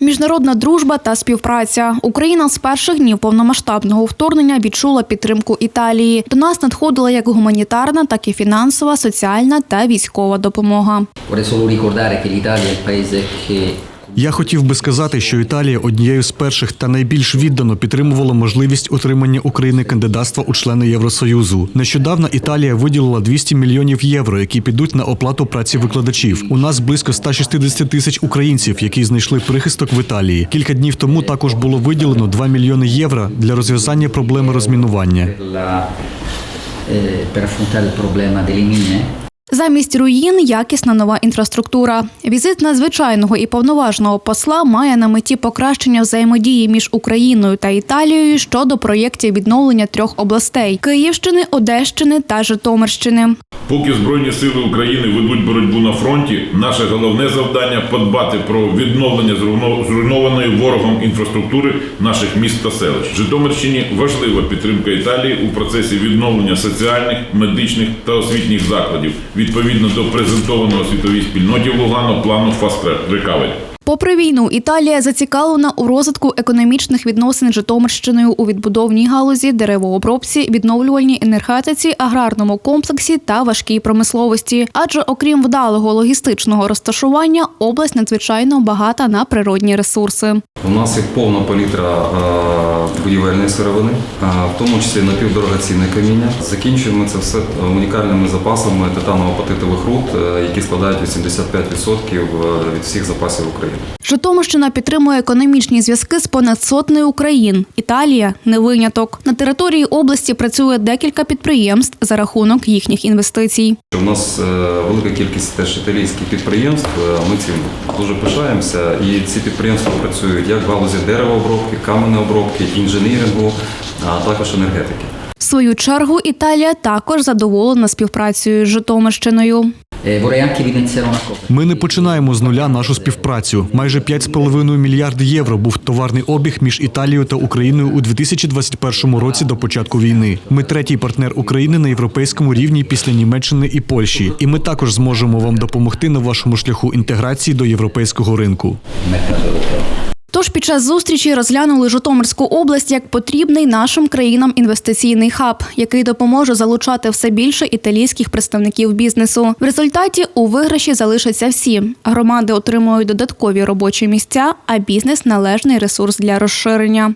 Міжнародна дружба та співпраця. Україна з перших днів повномасштабного вторгнення відчула підтримку Італії. До нас надходила як гуманітарна, так і фінансова, соціальна та військова допомога. Я хотів би сказати, що Італія однією з перших та найбільш віддано підтримувала можливість отримання України кандидатства у члени Євросоюзу. Нещодавно Італія виділила 200 мільйонів євро, які підуть на оплату праці викладачів. У нас близько 160 тисяч українців, які знайшли прихисток в Італії. Кілька днів тому також було виділено 2 мільйони євро для розв'язання проблеми розмінування. per, per affrontare il Замість руїн якісна нова інфраструктура. Візит надзвичайного і повноважного посла має на меті покращення взаємодії між Україною та Італією щодо проєктів відновлення трьох областей Київщини, Одещини та Житомирщини. Поки Збройні сили України ведуть боротьбу на фронті, наше головне завдання подбати про відновлення зруйнованої ворогом інфраструктури наших міст та селищ. Житомирщині важлива підтримка Італії у процесі відновлення соціальних, медичних та освітніх закладів відповідно до презентованого світовій спільноті Лугану плану Track Recovery. Попри війну, Італія зацікавлена у розвитку економічних відносин з Житомирщиною у відбудовній галузі, деревообробці, відновлювальній енергетиці, аграрному комплексі та важкій промисловості. Адже окрім вдалого логістичного розташування, область надзвичайно багата на природні ресурси. У нас є повна палітра е, будівельної сировини, е, в тому числі напівдорогоцінне каміння. Закінчуємо це все унікальними запасами титаново-апатитових руд, е, які складають 85% від всіх запасів України. Житомирщина підтримує економічні зв'язки з понад сотнею Україн. Італія не виняток. На території області працює декілька підприємств за рахунок їхніх інвестицій. У нас е, велика кількість теж італійських підприємств. е, Ми цим дуже пишаємося. І ці підприємства працюють як в галузі деревообробки, каменеобробки, інженірингу, а також енергетики. В свою чергу Італія також задоволена співпрацею з Житомирщиною. Cosa. Ми не починаємо з нуля нашу співпрацю. Майже 5,5 мільярд євро був товарний обіг між Італією та Україною у 2021 році до початку війни. Ми третій партнер України на європейському рівні після Німеччини і Польщі. І ми також зможемо вам допомогти на вашому шляху інтеграції до європейського ринку. Тож під час зустрічі розглянули Житомирську область як потрібний нашим країнам інвестиційний хаб, який допоможе залучати все більше італійських представників бізнесу. В результаті у виграші залишаться всі. Громади отримують додаткові робочі місця, а бізнес належний ресурс для розширення.